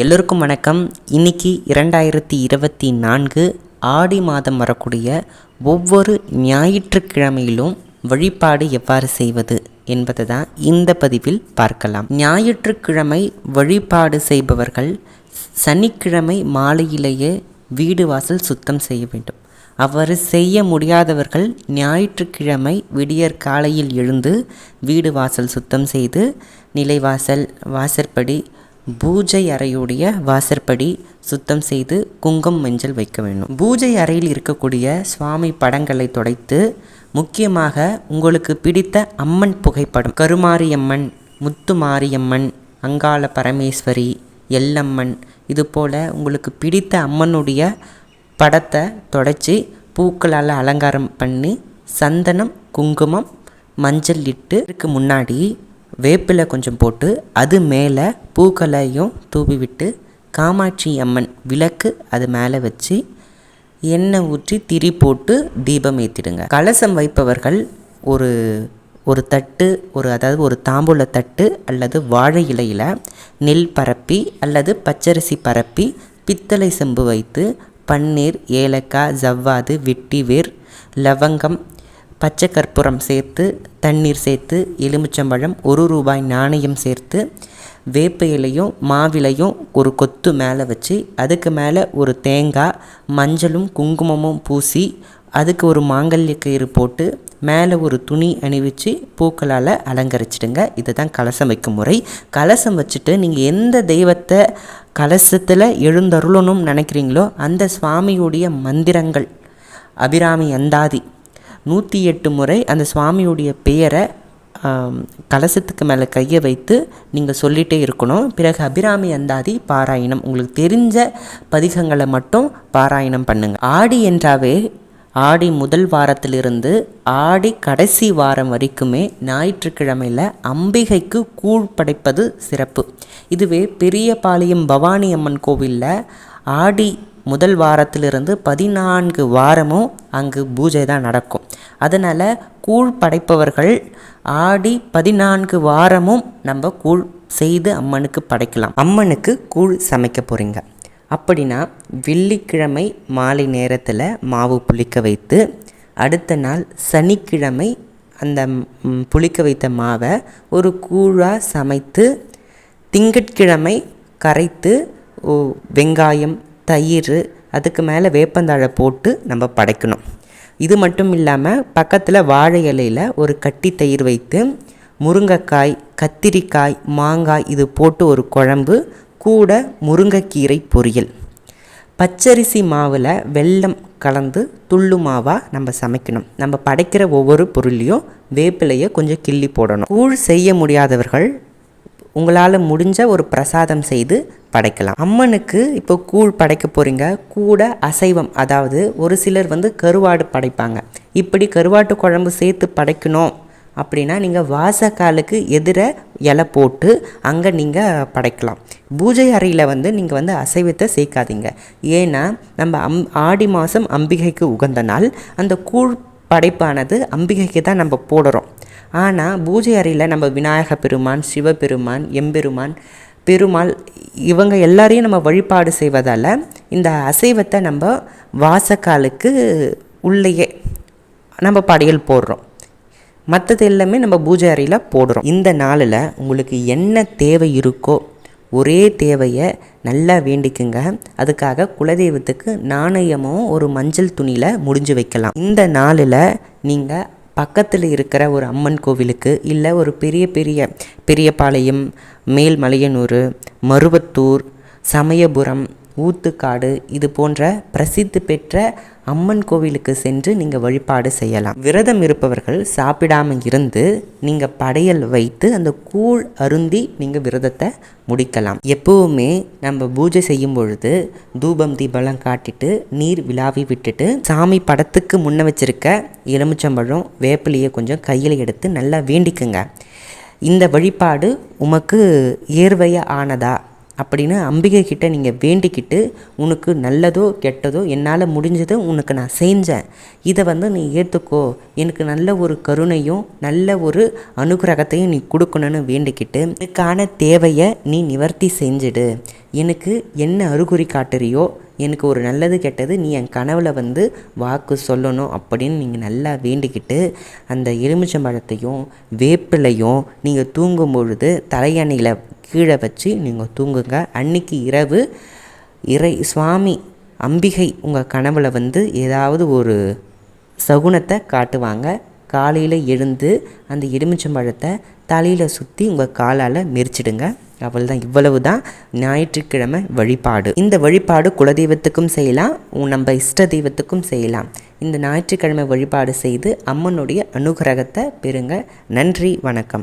எல்லோருக்கும் வணக்கம். இன்னைக்கு இரண்டாயிரத்தி இருபத்தி நான்கு ஆடி மாதம் வரக்கூடிய ஒவ்வொரு ஞாயிற்றுக்கிழமையிலும் வழிபாடு எவ்வாறு செய்வது என்பதை தான் இந்த பதிவில் பார்க்கலாம். ஞாயிற்றுக்கிழமை வழிபாடு செய்பவர்கள் சனிக்கிழமை மாலையிலேயே வீடு வாசல் சுத்தம் செய்ய வேண்டும். அவ்வாறு செய்ய முடியாதவர்கள் ஞாயிற்றுக்கிழமை விடியற் காலையில் எழுந்து வீடு வாசல் சுத்தம் செய்து நிலைவாசல் வாசற்படி பூஜை அறையுடைய வாசற்படி சுத்தம் செய்து குங்கம் மஞ்சள் வைக்க வேண்டும். பூஜை அறையில் இருக்கக்கூடிய சுவாமி படங்களை தொடைத்து முக்கியமாக உங்களுக்கு பிடித்த அம்மன் புகைப்படம். கருமாரியம்மன் முத்துமாரியம்மன் அங்காள பரமேஸ்வரி எல்லம்மன் இது போல் உங்களுக்கு பிடித்த அம்மனுடைய படத்தை தொடச்சி பூக்களால் அலங்காரம் பண்ணி சந்தனம் குங்குமம் மஞ்சள் இட்டு இதுக்கு முன்னாடி வேப்பிலை கொஞ்சம் போட்டு அது மேலே பூக்களையும் தூவி விட்டு காமாட்சி அம்மன் விளக்கு அது மேலே வச்சு எண்ணெய் ஊற்றி திரி போட்டு தீபம் ஏற்றிடுங்க கலசம் வைப்பவர்கள் ஒரு ஒரு தட்டு ஒரு அதாவது ஒரு தாம்பூல தட்டு அல்லது வாழை இலையில் நெல் பரப்பி அல்லது பச்சரிசி பரப்பி பித்தளை செம்பு வைத்து பன்னீர் ஏலக்காய் ஜவ்வாது வெட்டி வேர் லவங்கம் பச்சை கற்பூரம் சேர்த்து தண்ணீர் சேர்த்து எலுமிச்சம்பழம் ஒரு ரூபாய் நாணயம் சேர்த்து வேப்ப இலையும் மாவிலையும் ஒரு கொத்து மேலே வச்சு அதுக்கு மேலே ஒரு தேங்காய் மஞ்சளும் குங்குமமும் பூசி அதுக்கு ஒரு மாங்கல்ய கயிறு போட்டு மேலே ஒரு துணி அணிவிச்சு பூக்களால் அலங்கரிச்சிடுங்க. இதுதான் கலசம் வைக்கும் முறை. கலசம் வச்சுட்டு நீங்கள் எந்த தெய்வத்தை கலசத்தில் எழுந்தருளணும்னு நினைக்கிறீங்களோ அந்த சுவாமியுடைய மந்திரங்கள் அபிராமி அந்தாதி நூற்றி எட்டு முறை அந்த சுவாமியுடைய பெயரை கலசத்துக்கு மேலே கையை வைத்து நீங்கள் சொல்லிகிட்டே இருக்கணும். பிறகு அபிராமி அந்தாதி பாராயணம். உங்களுக்கு தெரிஞ்ச பதிகங்களை மட்டும் பாராயணம் பண்ணுங்கள் ஆடி என்றாவே ஆடி முதல் வாரத்திலிருந்து ஆடி கடைசி வாரம் வரைக்குமே ஞாயிற்றுக்கிழமையில் அம்பிகைக்கு கூழ் படைப்பது சிறப்பு. இதுவே பெரியபாளையம் பவானி அம்மன் கோவிலில் ஆடி முதல் வாரத்திலிருந்து பதினான்கு வாரமும் அங்கு பூஜை தான் நடக்கும். அதனால் கூழ் படைப்பவர்கள் ஆடி பதினான்கு வாரமும் நம்ம கூழ் செய்து அம்மனுக்கு படைக்கலாம். அம்மனுக்கு கூழ் சமைக்க போகிறீங்க அப்படின்னா வெள்ளிக்கிழமை மாலை நேரத்தில் மாவு புளிக்க வைத்து அடுத்த நாள் சனிக்கிழமை அந்த புளிக்க வைத்த மாவை ஒரு கூழாக சமைத்து திங்கட்கிழமை கரைத்து ஓ, வெங்காயம் தயிர் அதுக்கு மேலே வேப்பந்தாழை போட்டு நம்ம படைக்கணும். இது மட்டும் இல்லாமல் பக்கத்தில் வாழை இலையில் ஒரு கட்டி தயிர் வைத்து முருங்கைக்காய் கத்திரிக்காய் மாங்காய் இது போட்டு ஒரு குழம்பு கூட முருங்கைக்கீரை பொரியல். பச்சரிசி மாவில் வெல்லம் கலந்து துள்ளு மாவாக நம்ம சமைக்கணும். நம்ம படைக்கிற ஒவ்வொரு பொருளையும் வேப்பிலையை கொஞ்சம் கிள்ளி போடணும். கூழ் செய்ய முடியாதவர்கள் உங்களால் முடிஞ்ச ஒரு பிரசாதம் செய்து படைக்கலாம். அம்மனுக்கு இப்போ கூழ் படைக்க போகிறீங்க கூட அசைவம் அதாவது ஒரு சிலர் வந்து கருவாடு படைப்பாங்க. இப்படி கருவாட்டு குழம்பு சேர்த்து படைக்கணும் அப்படின்னா நீங்கள் வாசக்காலுக்கு எதிர இலை போட்டு அங்கே நீங்கள் படைக்கலாம். பூஜை அறையில் வந்து நீங்கள் வந்து அசைவத்தை சேர்க்காதீங்க. ஏன்னா நம்ம அம் ஆடி மாதம் அம்பிகைக்கு உகந்த நாள். அந்த கூழ் படைப்பானது அம்பிகைக்கு தான் நம்ம போடுறோம். ஆனால் பூஜை அறையில் நம்ம விநாயக பெருமான் சிவபெருமான் எம்பெருமான் பெருமாள் இவங்க எல்லாரையும் நம்ம வழிபாடு செய்வதால் இந்த அசைவத்தை நம்ம வாசக்காலுக்கு உள்ளேயே நம்ம படையல் போடுறோம். மற்றது எல்லாமே நம்ம பூஜை அறையில் போடுறோம். இந்த நாளில் உங்களுக்கு என்ன தேவை இருக்கோ ஒரே தேவையை நல்லா வேண்டிக்குங்க. அதுக்காக குலதெய்வத்துக்கு நாணயமும் ஒரு மஞ்சள் துணியில் முடிஞ்சு வைக்கலாம். இந்த நாளில் நீங்கள் பக்கத்தில் இருக்கிற ஒரு அம்மன் கோவிலுக்கு இல்லை ஒரு பெரிய பெரிய பெரியபாளையம் மேல்மலையனூர் மருவத்தூர் சமயபுரம் ஊத்துக்காடு இது போன்ற பிரசித்தி பெற்ற அம்மன் கோவிலுக்கு சென்று நீங்கள் வழிபாடு செய்யலாம். விரதம் இருப்பவர்கள் சாப்பிடாம இருந்து நீங்கள் படையல் வைத்து அந்த கூழ் அருந்தி நீங்கள் விரதத்தை முடிக்கலாம். எப்பவுமே நம்ம பூஜை செய்யும் பொழுது தூபம் தீபம்லாம் காட்டிட்டு நீர் விழாவி விட்டுட்டு சாமி படத்துக்கு முன்ன வச்சிருக்க எலுமிச்சம்பழம் வேப்பிலையை கொஞ்சம் கையில் எடுத்து நல்லா வேண்டிக்குங்க. இந்த வழிபாடு உமக்கு ஏர்வைய ஆனதா? அப்படின்னு அம்பிகை கிட்ட நீங்கள் வேண்டிக்கிட்டு உனக்கு நல்லதோ கெட்டதோ என்னால் முடிஞ்சதோ உனக்கு நான் செஞ்சேன். இதை வந்து நீ ஏற்றுக்கோ எனக்கு நல்ல ஒரு கருணையும் நல்ல ஒரு அனுகிரகத்தையும் நீ கொடுக்கணும்னு வேண்டிக்கிட்டு இதுக்கான தேவையை நீ நிவர்த்தி செஞ்சுடு. எனக்கு என்ன அறிகுறி காட்டுறியோ எனக்கு ஒரு நல்லது கெட்டது நீ என் கனவில் வந்து வாக்கு சொல்லணும் அப்படின்னு நீங்கள் நல்லா வேண்டிக்கிட்டு அந்த எலுமிச்சம்பழத்தையும் வேப்பிலையும் நீங்கள் தூங்கும் பொழுது தலையணையில் கீழே வச்சு நீங்கள் தூங்குங்க. அன்னைக்கு இரவு இறை சுவாமி அம்பிகை உங்கள் கனவில் வந்து ஏதாவது ஒரு சகுனத்தை காட்டுவாங்க. காலையில் எழுந்து அந்த எலுமிச்சம்பழத்தை தலையில் சுற்றி உங்கள் காலால் மெரிச்சிடுங்க. அவள் தான் இவ்வளவு தான் ஞாயிற்றுக்கிழமை வழிபாடு. இந்த வழிபாடு குலதெய்வத்துக்கும் செய்யலாம் நம்ம இஷ்ட தெய்வத்துக்கும் செய்யலாம். இந்த ஞாயிற்றுக்கிழமை வழிபாடு செய்து அம்மனுடைய அனுகிரகத்தை பெறுங்க. நன்றி வணக்கம்.